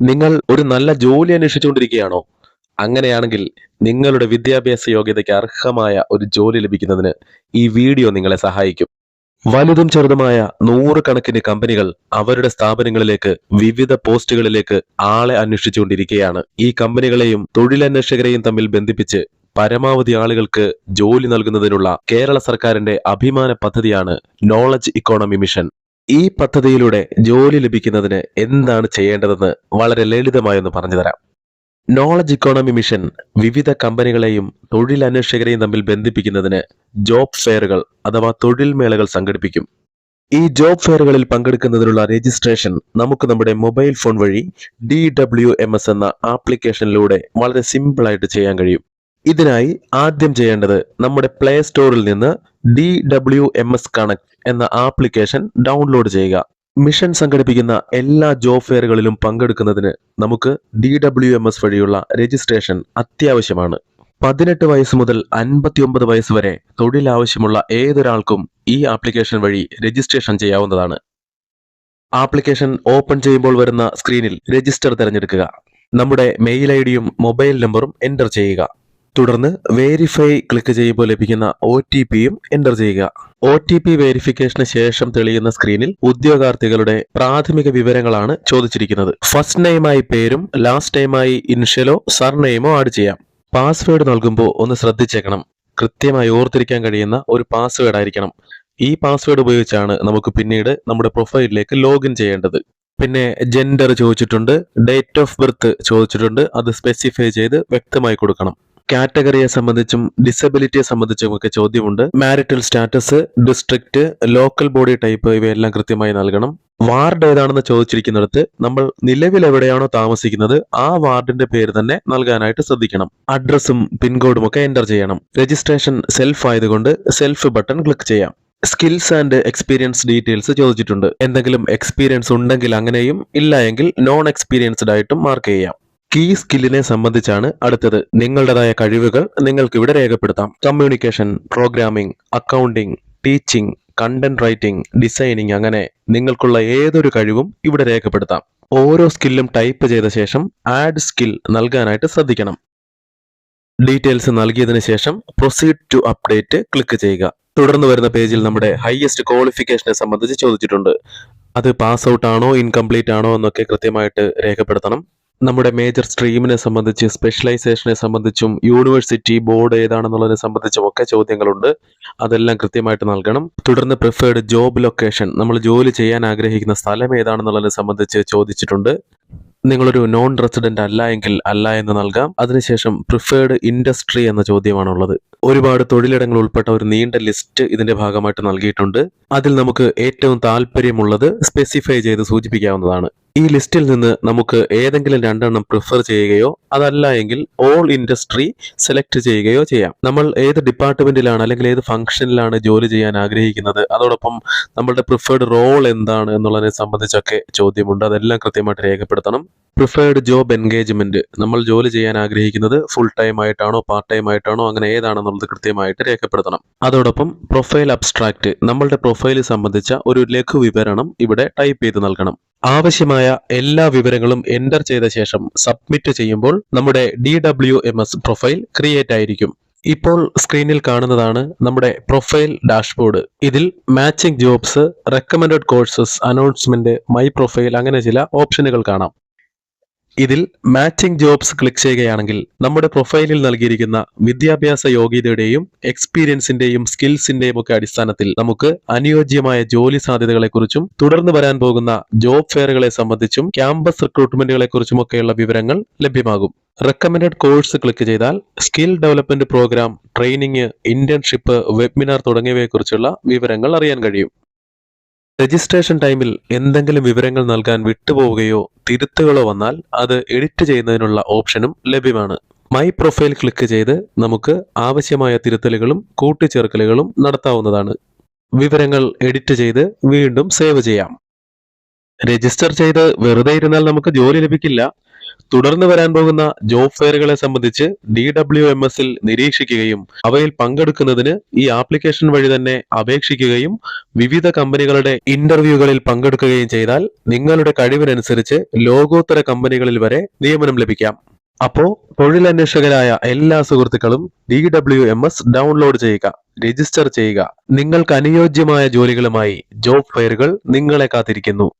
നിങ്ങൾ ഒരു നല്ല ജോലി അന്വേഷിച്ചുകൊണ്ടിരിക്കുകയാണോ? അങ്ങനെയാണെങ്കിൽ നിങ്ങളുടെ വിദ്യാഭ്യാസ യോഗ്യതയ്ക്ക് അർഹമായ ഒരു ജോലി ലഭിക്കുന്നതിന് ഈ വീഡിയോ നിങ്ങളെ സഹായിക്കും. വലുതും ചെറുതുമായ നൂറുകണക്കിന് കമ്പനികൾ അവരുടെ സ്ഥാപനങ്ങളിലേക്ക് വിവിധ പോസ്റ്റുകളിലേക്ക് ആളെ അന്വേഷിച്ചുകൊണ്ടിരിക്കുകയാണ്. ഈ കമ്പനികളെയും തൊഴിലന്വേഷകരെയും തമ്മിൽ ബന്ധിപ്പിച്ച് പരമാവധി ആളുകൾക്ക് ജോലി നൽകുന്നതിനുള്ള കേരള സർക്കാരിന്റെ അഭിമാന പദ്ധതിയാണ് നോളജ് ഇക്കോണമി മിഷൻ ഈ പദ്ധതിയിലൂടെ ജോലി ലഭിക്കുന്നതിന് എന്താണ് ചെയ്യേണ്ടതെന്ന് വളരെ ലളിതമായി ലളിതമായൊന്ന് പറഞ്ഞുതരാം. നോളജ് ഇക്കോണമി മിഷൻ വിവിധ കമ്പനികളെയും തൊഴിലന്വേഷകരെയും തമ്മിൽ ബന്ധിപ്പിക്കുന്നതിന് ജോബ് ഫെയറുകൾ അഥവാ തൊഴിൽ മേളകൾ സംഘടിപ്പിക്കും. ഈ ജോബ് ഫെയറുകളിൽ പങ്കെടുക്കുന്നതിനുള്ള രജിസ്ട്രേഷൻ നമുക്ക് നമ്മുടെ മൊബൈൽ ഫോൺ വഴി ഡി ഡബ്ല്യു എം എസ് എന്ന ആപ്ലിക്കേഷനിലൂടെ വളരെ സിമ്പിളായിട്ട് ചെയ്യാൻ കഴിയും. ഇതിനായി ആദ്യം ചെയ്യേണ്ടത് നമ്മുടെ പ്ലേ സ്റ്റോറിൽ നിന്ന് D W M S connect എന്ന ആപ്ലിക്കേഷൻ ഡൗൺലോഡ് ചെയ്യുക. മിഷൻ സംഘടിപ്പിക്കുന്ന എല്ലാ ജോബ് ഫെയറുകളിലും പങ്കെടുക്കുന്നതിന് നമുക്ക് ഡി ഡബ്ല്യു എം എസ് വഴിയുള്ള രജിസ്ട്രേഷൻ അത്യാവശ്യമാണ്. പതിനെട്ട് വയസ്സ് മുതൽ അൻപത്തിയൊമ്പത് വയസ്സ് വരെ തൊഴിൽ ആവശ്യമുള്ള ഏതൊരാൾക്കും ഈ ആപ്ലിക്കേഷൻ വഴി രജിസ്ട്രേഷൻ ചെയ്യാവുന്നതാണ്. ആപ്ലിക്കേഷൻ ഓപ്പൺ ചെയ്യുമ്പോൾ വരുന്ന സ്ക്രീനിൽ രജിസ്റ്റർ തിരഞ്ഞെടുക്കുക. നമ്മുടെ മെയിൽ ഐ ഡിയും മൊബൈൽ നമ്പറും എന്റർ ചെയ്യുക. തുടർന്ന് വേരിഫൈ ക്ലിക്ക് ചെയ്യുമ്പോൾ ലഭിക്കുന്ന ഒ ടി പിയും എന്റർ ചെയ്യുക. ഒ ടി പി വേരിഫിക്കേഷന് ശേഷം തെളിയുന്ന സ്ക്രീനിൽ ഉദ്യോഗാർത്ഥികളുടെ പ്രാഥമിക വിവരങ്ങളാണ് ചോദിച്ചിരിക്കുന്നത്. ഫസ്റ്റ് നെയിമായി പേരും ലാസ്റ്റ് നെയിമായി ഇനിഷ്യലോ സർനെയിമോ ആഡ് ചെയ്യാം. പാസ്വേഡ് നൽകുമ്പോൾ ഒന്ന് ശ്രദ്ധിച്ചേക്കണം. കൃത്യമായി ഓർത്തിരിക്കാൻ കഴിയുന്ന ഒരു പാസ്വേഡ് ആയിരിക്കണം. ഈ പാസ്വേഡ് ഉപയോഗിച്ചാണ് നമുക്ക് പിന്നീട് നമ്മുടെ പ്രൊഫൈലിലേക്ക് ലോഗിൻ ചെയ്യേണ്ടത്. പിന്നെ ജെൻഡർ ചോദിച്ചിട്ടുണ്ട് ഡേറ്റ് ഓഫ് ബർത്ത് ചോദിച്ചിട്ടുണ്ട് അത് സ്പെസിഫൈ ചെയ്ത് വ്യക്തമായി കൊടുക്കണം. കാറ്റഗറിയെ സംബന്ധിച്ചും ഡിസബിലിറ്റിയെ സംബന്ധിച്ചും ഒക്കെ ചോദ്യമുണ്ട്. Marital status district local body type ഇവയെല്ലാം കൃത്യമായി നൽകണം. വാർഡ് ഏതാണെന്ന് ചോദിച്ചിരിക്കുന്നിടത്ത് നമ്മൾ നിലവിൽ എവിടെയാണോ താമസിക്കുന്നത് ആ വാർഡിന്റെ പേര് തന്നെ നൽകാനായിട്ട് ശ്രദ്ധിക്കണം. അഡ്രസ്സും പിൻകോഡും ഒക്കെ എന്റർ ചെയ്യണം. രജിസ്ട്രേഷൻ സെൽഫ് ആയതുകൊണ്ട് സെൽഫ് ബട്ടൺ ക്ലിക്ക് ചെയ്യാം. സ്കിൽസ് ആൻഡ് എക്സ്പീരിയൻസ് ഡീറ്റെയിൽസ് ചോദിച്ചിട്ടുണ്ട്. എന്തെങ്കിലും എക്സ്പീരിയൻസ് ഉണ്ടെങ്കിൽ അങ്ങനെയും ഇല്ല എങ്കിൽ നോൺ എക്സ്പീരിയൻസ്ഡ് ആയിട്ടും മാർക്ക് ചെയ്യാം. കീ സ്കില്ലിനെ സംബന്ധിച്ചാണ് അടുത്തത്. നിങ്ങളുടേതായ കഴിവുകൾ നിങ്ങൾക്ക് ഇവിടെ രേഖപ്പെടുത്താം. Communication programming accounting teaching content writing designing അങ്ങനെ നിങ്ങൾക്കുള്ള ഏതൊരു കഴിവും ഇവിടെ രേഖപ്പെടുത്താം. ഓരോ സ്കില്ലും ടൈപ്പ് ചെയ്ത ശേഷം ആഡ് സ്കിൽ നൽകാനായിട്ട് ശ്രദ്ധിക്കണം. ഡീറ്റെയിൽസ് നൽകിയതിനു ശേഷം പ്രൊസീഡ് ടു അപ്ഡേറ്റ് ക്ലിക്ക് ചെയ്യുക. തുടർന്ന് വരുന്ന പേജിൽ നമ്മുടെ ഹയസ്റ്റ് ക്വാളിഫിക്കേഷനെ സംബന്ധിച്ച് ചോദിച്ചിട്ടുണ്ട്. അത് പാസ് ഔട്ട് ആണോ ഇൻകംപ്ലീറ്റ് ആണോ എന്നൊക്കെ കൃത്യമായിട്ട് രേഖപ്പെടുത്തണം. നമ്മുടെ മേജർ സ്ട്രീമിനെ സംബന്ധിച്ച് സ്പെഷ്യലൈസേഷനെ സംബന്ധിച്ചും യൂണിവേഴ്സിറ്റി ബോർഡ് ഏതാണെന്നുള്ളതിനെ സംബന്ധിച്ചും ഒക്കെ ചോദ്യങ്ങളുണ്ട്. അതെല്ലാം കൃത്യമായിട്ട് നൽകണം. തുടർന്ന് പ്രിഫേർഡ് ജോബ് ലൊക്കേഷൻ നമ്മൾ ജോലി ചെയ്യാൻ ആഗ്രഹിക്കുന്ന സ്ഥലം ഏതാണെന്നുള്ളതിനെ സംബന്ധിച്ച് ചോദിച്ചിട്ടുണ്ട്. നിങ്ങളൊരു നോൺ റെസിഡന്റ് അല്ല എങ്കിൽ അല്ല എന്ന് നൽകാം. അതിനുശേഷം പ്രിഫേർഡ് ഇൻഡസ്ട്രി എന്ന ചോദ്യമാണുള്ളത്. ഒരുപാട് തൊഴിലിടങ്ങൾ ഉൾപ്പെട്ട ഒരു നീണ്ട ലിസ്റ്റ് ഇതിന്റെ ഭാഗമായിട്ട് നൽകിയിട്ടുണ്ട്. അതിൽ നമുക്ക് ഏറ്റവും താല്പര്യമുള്ളത് സ്പെസിഫൈ ചെയ്ത് സൂചിപ്പിക്കാവുന്നതാണ്. ഈ ലിസ്റ്റിൽ നിന്ന് നമുക്ക് ഏതെങ്കിലും രണ്ടെണ്ണം പ്രിഫർ ചെയ്യുകയോ അതല്ല എങ്കിൽ ഓൾ ഇൻഡസ്ട്രി സെലക്ട് ചെയ്യുകയോ ചെയ്യാം. നമ്മൾ ഏത് ഡിപ്പാർട്ട്മെന്റിലാണ് അല്ലെങ്കിൽ ഏത് ഫംഗ്ഷനിലാണ് ജോലി ചെയ്യാൻ ആഗ്രഹിക്കുന്നത് അതോടൊപ്പം നമ്മളുടെ പ്രിഫേർഡ് റോൾ എന്താണ് എന്നുള്ളതിനെ സംബന്ധിച്ചൊക്കെ ചോദ്യമുണ്ട്. അതെല്ലാം കൃത്യമായിട്ട് രേഖപ്പെടുത്തണം. പ്രിഫേർഡ് ജോബ് എൻഗേജ്മെന്റ് നമ്മൾ ജോലി ചെയ്യാൻ ആഗ്രഹിക്കുന്നത് ഫുൾ ടൈം ആയിട്ടാണോ പാർട്ട് ടൈം ആയിട്ടാണോ അങ്ങനെ ഏതാണെന്നുള്ളത് കൃത്യമായിട്ട് രേഖപ്പെടുത്തണം. അതോടൊപ്പം പ്രൊഫൈൽ അബ്സ്ട്രാക്ട് നമ്മളുടെ പ്രൊഫൈൽ സംബന്ധിച്ച ഒരു ലഘു വിവരണം ഇവിടെ ടൈപ്പ് ചെയ്ത് നൽകണം. ആവശ്യമായ എല്ലാ വിവരങ്ങളും എന്റർ ചെയ്ത ശേഷം സബ്മിറ്റ് ചെയ്യുമ്പോൾ നമ്മുടെ D W M S profile create ആയിരിക്കും. ഇപ്പോൾ സ്ക്രീനിൽ കാണുന്നതാണ് നമ്മുടെ പ്രൊഫൈൽ ഡാഷ്ബോർഡ് ഇതിൽ matching jobs recommended courses announcement my profile അങ്ങനെ ചില ഓപ്ഷനുകൾ കാണാം. ഇതിൽ മാച്ചിങ് ജോബ്സ് ക്ലിക്ക് ചെയ്യുകയാണെങ്കിൽ നമ്മുടെ പ്രൊഫൈലിൽ നൽകിയിരിക്കുന്ന വിദ്യാഭ്യാസ യോഗ്യതയുടെയും എക്സ്പീരിയൻസിന്റെയും സ്കിൽസിന്റെയും ഒക്കെ അടിസ്ഥാനത്തിൽ നമുക്ക് അനുയോജ്യമായ ജോലി സാധ്യതകളെക്കുറിച്ചും തുടർന്ന് വരാൻ പോകുന്ന ജോബ് ഫെയറുകളെ സംബന്ധിച്ചും ക്യാമ്പസ് റിക്രൂട്ട്മെന്റുകളെ കുറിച്ചുമൊക്കെയുള്ള വിവരങ്ങൾ ലഭ്യമാകും. റെക്കമെൻഡഡ് കോഴ്സ് ക്ലിക്ക് ചെയ്താൽ skill development program training internship webinar തുടങ്ങിയവയെക്കുറിച്ചുള്ള വിവരങ്ങൾ അറിയാൻ കഴിയും. രജിസ്ട്രേഷൻ ടൈമിൽ എന്തെങ്കിലും വിവരങ്ങൾ നൽകാൻ വിട്ടുപോവുകയോ തിരുത്തുകളോ വന്നാൽ അത് എഡിറ്റ് ചെയ്യുന്നതിനുള്ള ഓപ്ഷനും ലഭ്യമാണ്. മൈ പ്രൊഫൈൽ ക്ലിക്ക് ചെയ്ത് നമുക്ക് ആവശ്യമായ തിരുത്തലുകളും കൂട്ടിച്ചേർക്കലുകളും നടത്താവുന്നതാണ്. വിവരങ്ങൾ എഡിറ്റ് ചെയ്ത് വീണ്ടും സേവ് ചെയ്യാം. രജിസ്റ്റർ ചെയ്ത് വെറുതെ ഇരുന്നാൽ നമുക്ക് ജോലി ലഭിക്കില്ല. തുടർന്ന് വരാൻ പോകുന്ന ജോബ് ഫെയറുകളെ സംബന്ധിച്ച് ഡി ഡബ്ല്യു എം എസിൽ നിരീക്ഷിക്കുകയും അവയിൽ പങ്കെടുക്കുന്നതിന് ഈ ആപ്ലിക്കേഷൻ വഴി തന്നെ അപേക്ഷിക്കുകയും വിവിധ കമ്പനികളുടെ ഇന്റർവ്യൂകളിൽ പങ്കെടുക്കുകയും ചെയ്താൽ നിങ്ങളുടെ കഴിവിനനുസരിച്ച് ലോകോത്തര കമ്പനികളിൽ വരെ നിയമനം ലഭിക്കാം. അപ്പോ തൊഴിലന്വേഷകരായ എല്ലാ സുഹൃത്തുക്കളും D W M S download ചെയ്യുക രജിസ്റ്റർ ചെയ്യുക. നിങ്ങൾക്ക് അനുയോജ്യമായ ജോലികളുമായി ജോബ് ഫെയറുകൾ നിങ്ങളെ കാത്തിരിക്കുന്നു.